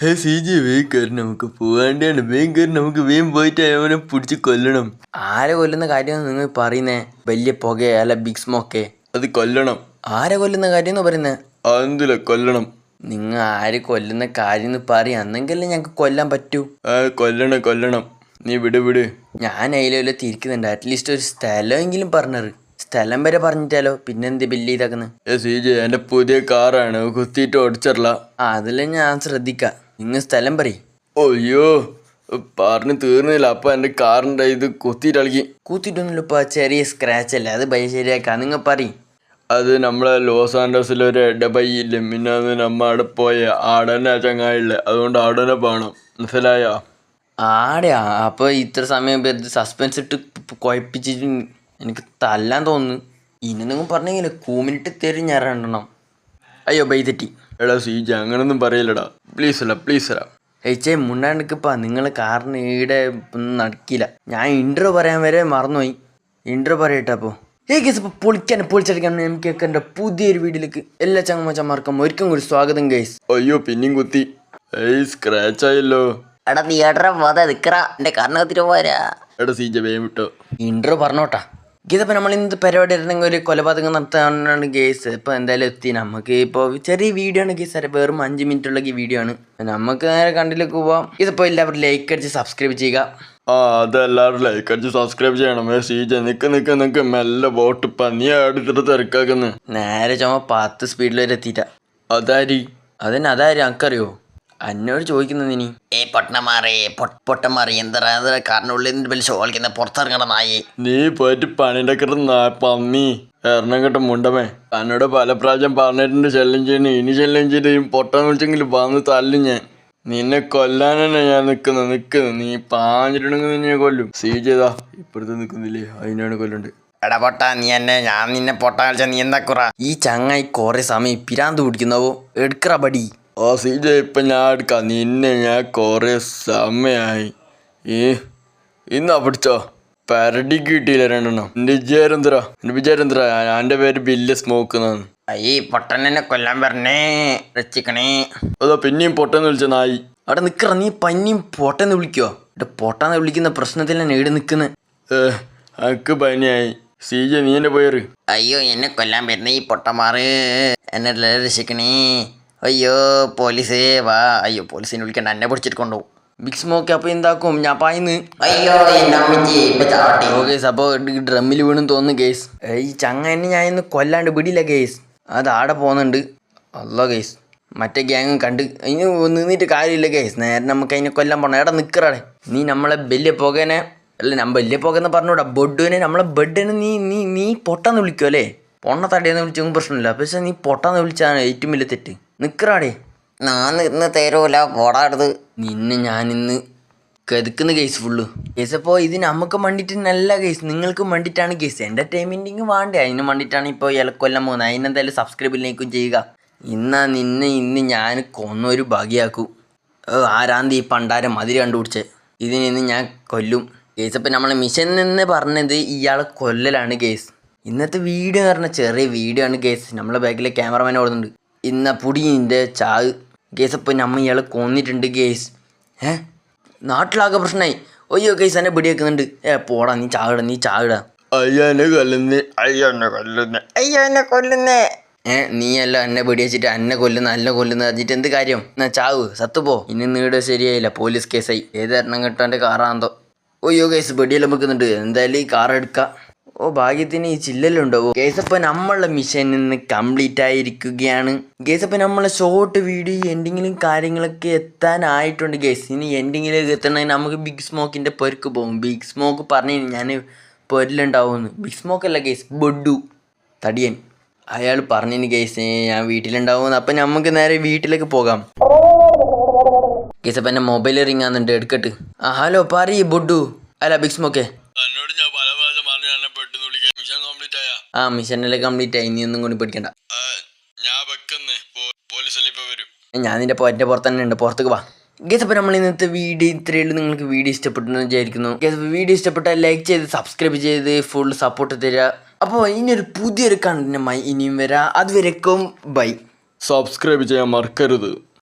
ഹേ C G വേഗം നമുക്ക് പോകാണ്ടാണ് വേഗം നമുക്ക് വേഗം പോയിട്ട് അവനെ പിടിച്ച് കൊല്ലണം. ആരെ കൊല്ലുന്ന കാര്യമാണ് നിങ്ങൾ പറയുന്നേ? വലിയ പുക അല്ല ബിഗ് സ്മോക്കെ അത് കൊല്ലണം. ആരെ കൊല്ലുന്ന കാര്യം എന്ന് പറയുന്നത് അതെന്തില്ല കൊല്ലണം. നിങ്ങൾ ആര് കൊല്ലുന്ന കാര്യം എന്ന് പറയും. അന്നെങ്കിലേ ഞങ്ങൾക്ക് കൊല്ലാൻ പറ്റൂ. ആ കൊല്ലണം കൊല്ലണം. നീ വിട് വിട്. ഞാൻ അതിലെ തിരിക്കുന്നുണ്ട്. അറ്റ്ലീസ്റ്റ് ഒരു സ്ഥലമെങ്കിലും പറഞ്ഞറ്. സ്ഥലം വരെ പറഞ്ഞിട്ടാലോ? പിന്നെന്ത് ബില്ല് ചെയ്താക്കുന്നത് എന്റെ പുതിയ കാറാണ് കുത്തിയിട്ട് ഓടിച്ചിടല അതിലെ ഞാൻ ശ്രദ്ധിക്കാം. നിങ്ങൾ സ്ഥലം പറയും. അയ്യോ പറഞ്ഞു തീർന്നില്ല. അപ്പൊ എന്റെ കാറിന്റെ ഇത് കുത്തിയിട്ട് കളിക്കി കൂത്തിട്ടൊന്നുമില്ല ഇപ്പോൾ ചെറിയ സ്ക്രാച്ച് അല്ലേ? അത് ഭയ ശരിയാക്കാം. നിങ്ങൾ പറയും. അത് നമ്മളെ ലോസ് ആൻഡോസിലൊരു ഇടപൈയില്ലേ പിന്നെ അത് നമ്മ അവിടെ പോയ ആടനെ ചങ്ങായില്ലേ? അതുകൊണ്ട് ആടനെ പോകണം മനസ്സിലായോ? ആടെയാ അപ്പോൾ ഇത്ര സമയം സസ്പെൻസ് ഇട്ട് കുഴപ്പിച്ചിട്ട് എനിക്ക് തല്ലാൻ തോന്നുന്നു. ഇനി നിങ്ങൾ പറഞ്ഞെങ്കിലേ കൂമിനിട്ട് തരും ഞാൻ രണ്ടെണ്ണം അയ്യോ ബൈ തെറ്റി. എടാ സീജ അങ്ങനൊന്നും പറയില്ലടാ. പ്ലീസ് അല്ല പ്ലീസ് അല്ല ഏച്ചേ മുണ്ടാണ്ടിക്കിപ്പാ. നിങ്ങൾ കാറിന് ഈടെ ഒന്നും നടക്കില്ല. ഞാൻ ഇൻട്രോ പറയാൻ വരെ മറന്നുപോയി. ഇൻട്രോ പറയട്ടെ അപ്പോൾ ഏ കേസ് ഇപ്പോൾ പൊളിക്കാൻ പൊളിച്ചടിക്കാൻ എം കെ എന്റെ പുതിയൊരു വീട്ടിലേക്ക് എല്ലാ ചങ്ങമ്മച്ചന്മാർക്കും ഒരിക്കലും കൂടി സ്വാഗതം ഗൈസ് അയ്യോ പിന്നെയും കുത്തി. ഏയ് സ്ക്രാച്ച് ആയല്ലോ. എടാ തിയേറ്ററെ പോകാതെ നിക്കറ എന്റെ കണ്ണകത്തിട്ട് പോരാ. എടാ സീജ വേം വിട്ടോ. ഇൻട്രോ പറഞ്ഞോട്ടാ. ഗീതപ്പോൾ നമ്മൾ ഇന്നത്തെ പരിപാടി ആയിരുന്നെങ്കിൽ ഒരു കൊലപാതകം നടത്താനാണ് കേസ് ഇപ്പോൾ എന്തായാലും എത്തി. നമുക്ക് ഇപ്പോൾ ചെറിയ വീഡിയോ ആണ് കേസ് അര വെറും അഞ്ച് മിനിറ്റ് ഉള്ള വീഡിയോ ആണ്. നമുക്ക് നേരെ കണ്ടിലേക്ക് പോവാം. ഇതിപ്പോൾ എല്ലാവരും ലൈക്ക് അടിച്ച് സബ്സ്ക്രൈബ് ചെയ്യുക. ആ അതെല്ലാവരും ലൈക്ക് അടിച്ച് സബ്സ്ക്രൈബ് ചെയ്യണം. സീജ നിക്ക് നിക്ക് നിക്ക്. മെല്ലെ ബോട്ട് പന്നി അടുത്തിട്ട് തിരക്കാക്കുന്നു. നേരെ ചുമ പത്ത് സ്പീഡിൽ വരെ എത്തിയിട്ടാ. അതാരി. അതന്നെ അതാരി എനിക്കറിയോ എന്നോട് ചോദിക്കുന്നത് ഇനി? ഏ പൊട്ടന്മാരെ പൊട്ടന്മാരെ എന്താ കാറിനുള്ളിൽ നിന്ന് കളിക്കുന്ന പുറത്തിറങ്ങണ നായി. നീ പോയിട്ട് പണിയുടെ പന്നി. എറണം കിട്ടും മുണ്ടമേ എന്നോട് പല പ്രാവശ്യം പറഞ്ഞിട്ടുണ്ട് ശല്യം ചെയ്യണേ ഇനി ശല്യം ചെയ്ത് പൊട്ടം പൊട്ടാൻ വിളിച്ചെങ്കിൽ വന്ന് തല്ലും ഞാൻ. നിന്നെ കൊല്ലാൻ തന്നെ ഞാൻ നിൽക്കുന്നു നിൽക്കുന്നു നീ പാഞ്ഞിട്ടുണ്ടെങ്കിൽ നിന്നെ കൊല്ലും. സീ ചെയ്താ ഇപ്പുറത്ത് നിൽക്കുന്നില്ലേ? അതിനാണ് കൊല്ലുണ്ട് എടാ പൊട്ട നീ എന്നെ ഞാൻ നിന്നെ പൊട്ടാ കളിച്ചാൽ നീ എന്താ കുറ? ഈ ചങ്ങായി കുറെ സമയം പിരാന്ത് പിടിക്കുന്നവോ? എടുക്കറ ബടി ഓ സീജ ഇപ്പം ഞാൻ എടുക്കാം. നിന്നെ ഞാൻ കുറേ സമയമായി ഈ ഇന്നാ പിടിച്ചോ? പരടി കിട്ടിയില്ല രണ്ടെണ്ണം. എന്റെ വിചാരം എന്തിരാ എന്റെ വിചാരം എന്തിരാ എന്റെ പേര് ബില്ല് സ്മോക്ക് എന്നാണ് ഈ പൊട്ടനെന്നെ കൊല്ലാൻ പറഞ്ഞേ. രക്ഷിക്കണേ. അതോ പിന്നെയും പൊട്ടെന്ന് വിളിച്ച നായി. അവിടെ നിക്കറ നീ പന്നിയും പൊട്ടെന്ന് വിളിക്കോ ഇവിടെ പൊട്ടാന്ന് വിളിക്കുന്ന പ്രശ്നത്തിൽ ഞാൻ ഏട് നിൽക്കുന്നത് ഏ അക്ക് പനിയായി. സീജ നീ എന്നെ പോയറ്. അയ്യോ എന്നെ കൊല്ലാൻ വരുന്ന ഈ പൊട്ടന്മാര്. എന്നെ രക്ഷിക്കണേ. അയ്യോ പോലീസേ വാ. അയ്യോ പോലീസിനെ വിളിക്കണ്ട. എന്നെ പിടിച്ചിട്ട് കൊണ്ടുപോകും. ബിഗ് സ്മോക്ക് അപ്പോൾ എന്താക്കും? ഞാൻ പായിന്ന്. അയ്യോ ഓ കേസ് അപ്പോൾ ഡ്രമ്മിൽ വീണെന്ന് തോന്നുന്നു കേസ് ഈ ചങ്ങ ചങ്ങനെ ഞാൻ ഇന്ന് കൊല്ലാണ്ട് പിടിയില്ല കേസ് അത് ആടെ പോകുന്നുണ്ട് അല്ല കേസ് മറ്റേ ഗ്യാങ് കണ്ട്. അതിന് നിന്നിട്ട് കാര്യമില്ല കേസ് നേരെ നമുക്ക് അതിനെ കൊല്ലാൻ പോണം. എടാ നിക്കറാടെ. നീ നമ്മളെ വലിയ പുകനെ അല്ല ഞാൻ വലിയ പുകയെന്ന് പറഞ്ഞൂടാ. ബെഡുവിനെ നമ്മളെ ബെഡിനെ നീ നീ നീ പൊട്ടാന്ന് വിളിക്കുമല്ലേ പൊണ്ണ തടിയെന്ന് വിളിച്ചൊന്നും പ്രശ്നമില്ല. പക്ഷെ നീ പൊട്ടാന്ന് വിളിച്ചാണ് ഏറ്റവും വലിയ തെറ്റ്. നിക്കറാടേ. ഞാൻ ഇന്ന് തരൂല പോടാടുത്. നിന്നെ ഇന്ന് കെതുക്കുന്ന കേസ് ഫുള്ള് കേസ് അപ്പോൾ ഇത് നമുക്ക് വേണ്ടിയിട്ട് നല്ല കേസ് നിങ്ങൾക്ക് വേണ്ടിയിട്ടാണ് കേസ് എന്റർടൈൻമെന്റിങ് വേണ്ടേ? അതിന് വേണ്ടിയിട്ടാണ് ഇപ്പോൾ ഇലക്കൊല്ലം പോകുന്നത്. അതിനെന്തായാലും സബ്സ്ക്രൈബിലേക്കും ചെയ്യുക. ഇന്നാ നിന്നെ ഇന്ന് ഞാൻ കൊന്നൊരു ഭാഗ്യാക്കൂ. ആരാന്ത് ഈ പണ്ടാരം മതിരി കണ്ടുപിടിച്ചേ? ഇതിന് ഇന്ന് ഞാൻ കൊല്ലും. കേസ് അപ്പം നമ്മളെ മിഷൻ നിന്ന് പറഞ്ഞത് ഇയാളെ കൊല്ലലാണ് കേസ് ഇന്നത്തെ വീഡിയോ എന്ന് പറഞ്ഞാൽ ചെറിയ വീഡിയോ ആണ് കേസ് നമ്മളെ ബാക്കിലെ ക്യാമറമാൻ ഓടുന്നുണ്ട്. ഇന്ന പുടിന്റെ ചാവ്. കേസ് അപ്പോൾ നമ്മ ഇയാളെ കൊന്നിട്ടുണ്ട് കേസ് ഏ? നാട്ടിലാകെ പ്രശ്നമായി ഒയ്യോ കേസ് എന്നെ പിടി വെക്കുന്നുണ്ട് ഏ പോടാ നീ ചാവിട നീ ചാവിട. അയ്യാനെ കൊല്ലുന്ന അയ്യാനെ കൊല്ലുന്ന അയ്യോ എന്നെ കൊല്ലുന്നേ. ഏ നീയല്ല എന്നെ പിടി വെച്ചിട്ട് എന്നെ കൊല്ലുന്ന അല്ല കൊല്ലുന്ന പറഞ്ഞിട്ട് എന്ത് കാര്യം? എന്നാ ചാവ് സത്തുപോ ഇനി നീട് ശരിയായില്ല പോലീസ് കേസായി ഏത് എണ്ണം കിട്ടാന്റെ കാറാന്തോ. ഒയ്യോ കേസ് പിടിയെല്ലാം വെക്കുന്നുണ്ട്. എന്തായാലും ഈ കാർ എടുക്കാം. ഓ ഭാഗ്യത്തിന് ഈ ചില്ലലുണ്ടാവോ ഗേസ് അപ്പോൾ നമ്മളെ മിഷൻ ഇന്ന് കംപ്ലീറ്റ് ആയിരിക്കുകയാണ്. ഗേസ് അപ്പോൾ നമ്മളെ ഷോർട്ട് വീഡിയോ എൻഡിങ്ങിലും കാര്യങ്ങളൊക്കെ എത്താനായിട്ടുണ്ട് ഗേസ്. ഇനി എൻഡിങ്ങിലേക്ക് എത്തണമെങ്കിൽ നമുക്ക് ബിഗ് സ്മോക്കിന്റെ പൊരുക്ക് പോകും. ബിഗ് സ്മോക്ക് പറഞ്ഞു ഞാൻ പൊരിലുണ്ടാവുമെന്ന് ബിഗ് സ്മോക്ക് അല്ല ഗേസ് ബൊഡു തടിയൻ. അയാൾ പറഞ്ഞു ഗേസ് ഞാൻ വീട്ടിലുണ്ടാവുമെന്ന്. അപ്പം നമുക്ക് നേരെ വീട്ടിലേക്ക് പോകാം. ഗേസ് അപ്പം എന്റെ മൊബൈൽ റിങ് ആകുന്നുണ്ട് എടുക്കട്ട്. ആ ഹലോ പറയ് ബൊഡു. അല്ല ബിഗ് സ്മോക്കേ എന്നോട് ഞാൻ പല പ്രാവശ്യം പറഞ്ഞു എന്നെ പെട്ടെന്ന് വിളിക്കാൻ മിഷൻ കംപ്ലീറ്റ് ആയാ ആ മിഷനെല്ലാം കംപ്ലീറ്റ് ആയി. നീ ഒന്നും കൂടി പേടിക്കണ്ട. ഞാൻ വെക്കുന്നേ. വരും. ഞാൻ നിന്റെ എന്റെ പുറത്ത് തന്നെ ഉണ്ട്. പുറത്തേക്ക് വാ. ഗസ് അപ്പോൾ നമ്മൾ ഇന്നത്തെ വീഡിയോ ഇത്രയേ ഉള്ളൂ. നിങ്ങൾക്ക് വീഡിയോ ഇഷ്ടപ്പെട്ടെന്ന് വിചാരിക്കുന്നു. ഗേസ് വീഡിയോ ഇഷ്ടപ്പെട്ടാൽ ലൈക്ക് ചെയ്ത് സബ്സ്ക്രൈബ് ചെയ്ത് ഫുൾ സപ്പോർട്ട് തരിക. അപ്പോൾ ഇനിയൊരു പുതിയൊരു കണ്ടന്റുമായി ഇനിയും വരാം. അതുവരെക്കും ബൈ സബ്സ്ക്രൈബ് ചെയ്യാൻ മറക്കരുത്.